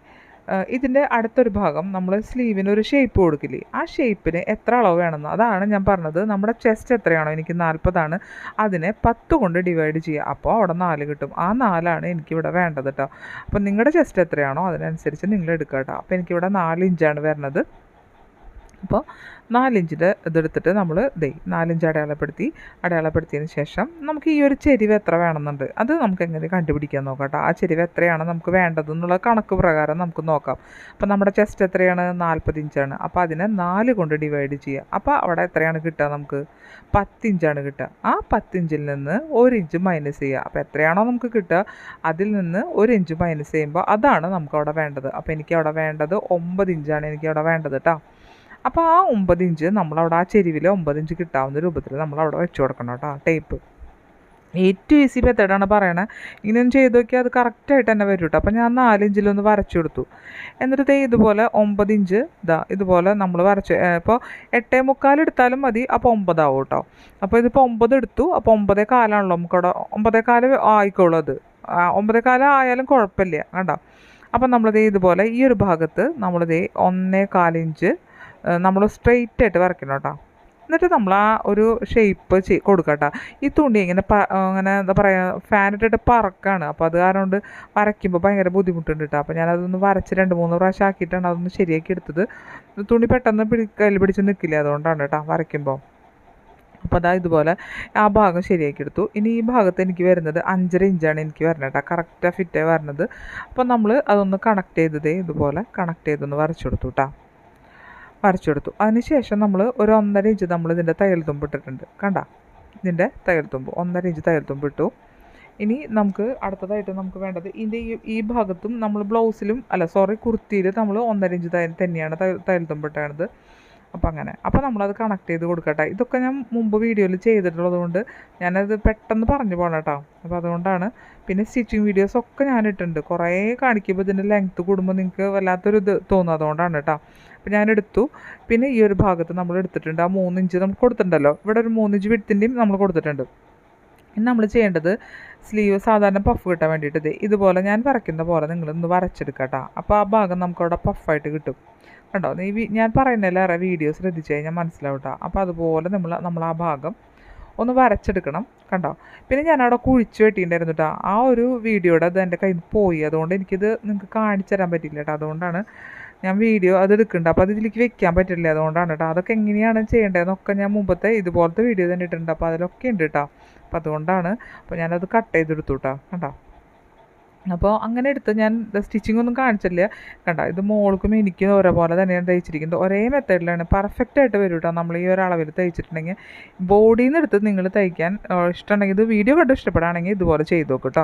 ഇതിന്റെ അടുത്തൊരു ഭാഗം നമ്മൾ സ്ലീവിന് ഒരു ഷേപ്പ് കൊടുക്കില്ലേ? ആ ഷേപ്പിന് എത്ര അളവ് വേണമെന്ന്? അതാണ് ഞാൻ പറഞ്ഞത്. നമ്മുടെ ചെസ്റ്റ് എത്രയാണോ? എനിക്ക് നാൽപ്പതാണ്. അതിനെ പത്ത് കൊണ്ട് ഡിവൈഡ് ചെയ്യുക. അപ്പോൾ അവിടെ നാല് കിട്ടും. ആ നാലാണ് എനിക്കിവിടെ വേണ്ടത് കേട്ടോ അപ്പോൾ നിങ്ങളുടെ ചെസ്റ്റ് എത്രയാണോ? അതിനനുസരിച്ച് നിങ്ങൾ എടുക്കുക കേട്ടോ അപ്പോൾ എനിക്കിവിടെ നാല് ഇഞ്ചാണ് വരുന്നത് അപ്പോൾ നാലിഞ്ചിന്റെ ഇതെടുത്തിട്ട് നമ്മൾ ദേ നാലിഞ്ച് അടയാളപ്പെടുത്തി. അടയാളപ്പെടുത്തിയതിന് ശേഷം നമുക്ക് ഈ ഒരു ചെരിവ് എത്ര വേണമെന്നുണ്ട്. അത് നമുക്ക് എങ്ങനെ കണ്ടുപിടിക്കാൻ നോക്കാം കേട്ടോ. ആ ചെരിവ് എത്രയാണ് നമുക്ക് വേണ്ടത് എന്നുള്ള കണക്ക് പ്രകാരം നമുക്ക് നോക്കാം. അപ്പോൾ നമ്മുടെ ചെസ്റ്റ് എത്രയാണ്? നാൽപ്പത് ഇഞ്ചാണ്. അപ്പോൾ അതിനെ നാല് കൊണ്ട് ഡിവൈഡ് ചെയ്യുക. അപ്പോൾ അവിടെ എത്രയാണ് കിട്ടുക നമുക്ക്? പത്തിഞ്ചാണ് കിട്ടുക. ആ പത്തിഞ്ചിൽ നിന്ന് ഒരു ഇഞ്ച് മൈനസ് ചെയ്യുക. അപ്പോൾ എത്രയാണോ നമുക്ക് കിട്ടുക? അതിൽ നിന്ന് ഒരു ഇഞ്ച് മൈനസ് ചെയ്യുമ്പോൾ അതാണ് നമുക്ക് അവിടെ വേണ്ടത്. അപ്പോൾ എനിക്ക് അവിടെ വേണ്ടത് ഒമ്പത് ഇഞ്ചാണ് എനിക്ക് അവിടെ വേണ്ടത് കേട്ടോ. അപ്പോൾ ആ ഒമ്പത് ഇഞ്ച് നമ്മളവിടെ ആ ചെരുവിൽ ഒമ്പത് ഇഞ്ച് കിട്ടാവുന്ന രൂപത്തിൽ നമ്മളവിടെ വെച്ച് കൊടുക്കണം കേട്ടോ ടേപ്പ്. ഏറ്റവും ഈസി മെത്തേഡാണ് പറയണത് ഇങ്ങനെ ചെയ്ത് നോക്കിയാൽ അത് കറക്റ്റായിട്ട് തന്നെ വരും കേട്ടോ. അപ്പോൾ ഞാൻ നാലിഞ്ചിലൊന്ന് വരച്ചു കൊടുത്തു. എന്നിട്ട് ദേ ഇതുപോലെ ഒമ്പത് ഇഞ്ച് ഇതാ ഇതുപോലെ നമ്മൾ വരച്ച് ഇപ്പോൾ എട്ടേ മുക്കാൽ എടുത്താലും മതി. അപ്പോൾ ഒമ്പതാവും കേട്ടോ. അപ്പോൾ ഇതിപ്പോൾ ഒമ്പത് എടുത്തു. അപ്പോൾ ഒമ്പതേ കാലാണല്ലോ നമുക്കവിടെ ഒമ്പതേ കാലം ആയിക്കോളും അത്. ഒമ്പതേ കാലം ആയാലും കുഴപ്പമില്ല കണ്ടോ? അപ്പം നമ്മളിതേ ഇതുപോലെ ഈ ഒരു ഭാഗത്ത് നമ്മളിതേ ഒന്നേ കാലിഞ്ച് നമ്മൾ സ്ട്രെയിറ്റ് ആയിട്ട് വരയ്ക്കണം കേട്ടോ എന്നിട്ട് നമ്മൾ ആ ഒരു ഷേപ്പ് ചെയ് കൊടുക്കട്ടോ ഈ തുണി ഇങ്ങനെ അങ്ങനെ എന്താ പറയുക ഫാനിട്ടിട്ട് പറക്കാണ്. അപ്പോൾ അത് കാരണം കൊണ്ട് വരയ്ക്കുമ്പോൾ ഭയങ്കര ബുദ്ധിമുട്ടുണ്ട് കേട്ടോ അപ്പോൾ ഞാനതൊന്ന് വരച്ച് രണ്ട് മൂന്ന് പ്രാവശ്യം ആക്കിയിട്ടാണ് അതൊന്ന് ശരിയാക്കി എടുത്തത്. തുണി പെട്ടെന്ന് പിടി കയ്യിൽ പിടിച്ച് നിൽക്കില്ല അതുകൊണ്ടാണ് കേട്ടോ വരയ്ക്കുമ്പോൾ അപ്പോൾ അതാ ഇതുപോലെ ആ ഭാഗം ശരിയാക്കി എടുത്തു. ഇനി ഈ ഭാഗത്ത് എനിക്ക് വരുന്നത് അഞ്ചര ഇഞ്ചാണ് എനിക്ക് വരുന്നത് കേട്ടോ കറക്റ്റാണ് ഫിറ്റായി വരുന്നത് അപ്പോൾ നമ്മൾ അതൊന്ന് കണക്ട് ചെയ്തതേ ഇതുപോലെ കണക്ട് ചെയ്തൊന്ന് വരച്ചു കൊടുത്തു കേട്ടോ വരച്ചു കൊടുത്തു അതിനുശേഷം നമ്മൾ ഒരു ഒന്നര ഇഞ്ച് നമ്മൾ ഇതിന്റെ തയ്യൽ തുമ്പ് ഇട്ടിട്ടുണ്ട്. കണ്ട? ഇതിന്റെ തയ്യൽ തുമ്പ്. ഒന്നര ഇഞ്ച് തയ്യൽ തുമ്പ് ഇട്ടു. ഇനി നമുക്ക് അടുത്തതായിട്ട് നമുക്ക് വേണ്ടത് ഇതിന്റെ ഈ ഈ ഭാഗത്തും നമ്മൾ ബ്ലൗസിലും അല്ല സോറി കുർത്തിയിൽ നമ്മൾ ഒന്നര ഇഞ്ച് തയ്യൽ തന്നെയാണ് തയ്യൽ തയ്യൽ അപ്പോൾ അങ്ങനെ. അപ്പോൾ നമ്മളത് കണക്ട് ചെയ്ത് കൊടുക്കട്ടെ. ഇതൊക്കെ ഞാൻ മുമ്പ് വീഡിയോയിൽ ചെയ്തിട്ടുള്ളത് കൊണ്ട് ഞാനത് പെട്ടെന്ന് പറഞ്ഞു പോകണം കേട്ടോ. അപ്പോൾ അതുകൊണ്ടാണ് പിന്നെ സ്റ്റിച്ചിങ് വീഡിയോസ് ഒക്കെ ഞാൻ ഇട്ടിട്ടുണ്ട്. കുറേ കാണിക്കുമ്പോൾ ഇതിന്റെ ലെങ്ത്ത് കൂടുമ്പോൾ നിങ്ങൾക്ക് വല്ലാത്തൊരു ഇത് തോന്നും അതുകൊണ്ടാണ് കേട്ടോ. അപ്പോൾ ഞാൻ എടുത്തു. പിന്നെ ഈ ഒരു ഭാഗത്ത് നമ്മൾ എടുത്തിട്ടുണ്ട്. ആ മൂന്ന് ഇഞ്ച് നമുക്ക് കൊടുത്തിട്ടുണ്ടല്ലോ. ഇവിടെ ഒരു മൂന്ന് ഇഞ്ച് വിടത്തിന്റെയും നമ്മൾ കൊടുത്തിട്ടുണ്ട്. ഇനി നമ്മൾ ചെയ്യേണ്ടത് സ്ലീവ് സാധാരണ പഫ് കിട്ടാൻ വേണ്ടിയിട്ട് ഇതുപോലെ ഞാൻ വരയ്ക്കുന്ന പോലെ നിങ്ങൾ ഒന്ന് വരച്ചെടുക്കട്ടോ. അപ്പോൾ ആ ഭാഗം നമുക്കവിടെ പഫായിട്ട് കിട്ടും. കണ്ടോ? നീ ഞാൻ പറയുന്നതിലേറെ വീഡിയോ ശ്രദ്ധിച്ചു കഴിഞ്ഞാൽ മനസ്സിലാവും കേട്ടോ അപ്പോൾ അതുപോലെ നമ്മൾ നമ്മൾ ആ ഭാഗം ഒന്ന് വരച്ചെടുക്കണം കണ്ടോ? പിന്നെ ഞാൻ അവിടെ കുഴിച്ച് വെട്ടിയിട്ടുണ്ടായിരുന്നു കേട്ടോ ആ ഒരു വീഡിയോയുടെ അത് എന്റെ കയ്യിൽ നിന്ന് പോയി. അതുകൊണ്ട് എനിക്കിത് നിങ്ങൾക്ക് കാണിച്ചു തരാൻ പറ്റില്ല കേട്ടോ അതുകൊണ്ടാണ് ഞാൻ വീഡിയോ അത് എടുക്കുന്നുണ്ട് അപ്പോൾ അത് ഇതിലേക്ക് വെക്കാൻ പറ്റില്ല. അതുകൊണ്ടാണ് കേട്ടോ അതൊക്കെ എങ്ങനെയാണ് ചെയ്യേണ്ടതെന്നൊക്കെ ഞാൻ മുമ്പത്തെ ഇതുപോലത്തെ വീഡിയോ തന്നെ ഇട്ടിട്ടുണ്ട്. അപ്പോൾ അതിലൊക്കെ ഉണ്ട് കേട്ടോ അപ്പോൾ അതുകൊണ്ടാണ് അപ്പോൾ ഞാനത് കട്ട് ചെയ്തെടുത്തു കേട്ടോ കണ്ടോ? അപ്പോൾ അങ്ങനെ എടുത്ത് ഞാൻ സ്റ്റിച്ചിങ് ഒന്നും കാണിച്ചില്ല. കണ്ട ഇത് മോൾക്കും എനിക്കും ഒരേപോലെ തന്നെയാണ് തയ്ച്ചിരിക്കുന്നത് ഒരേ മെത്തേഡിലാണ് പെർഫെക്റ്റ് ആയിട്ട് വരും കേട്ടോ നമ്മൾ ഈ ഒരളവിൽ തയ്ച്ചിട്ടുണ്ടെങ്കിൽ ബോഡിയിൽ നിന്ന് എടുത്ത് നിങ്ങൾ തയ്ക്കാൻ ഇഷ്ടമുണ്ടെങ്കിൽ ഇത് വീഡിയോ കണ്ട് ഇഷ്ടപ്പെടുകയാണെങ്കിൽ ഇതുപോലെ ചെയ്ത് നോക്കും കേട്ടോ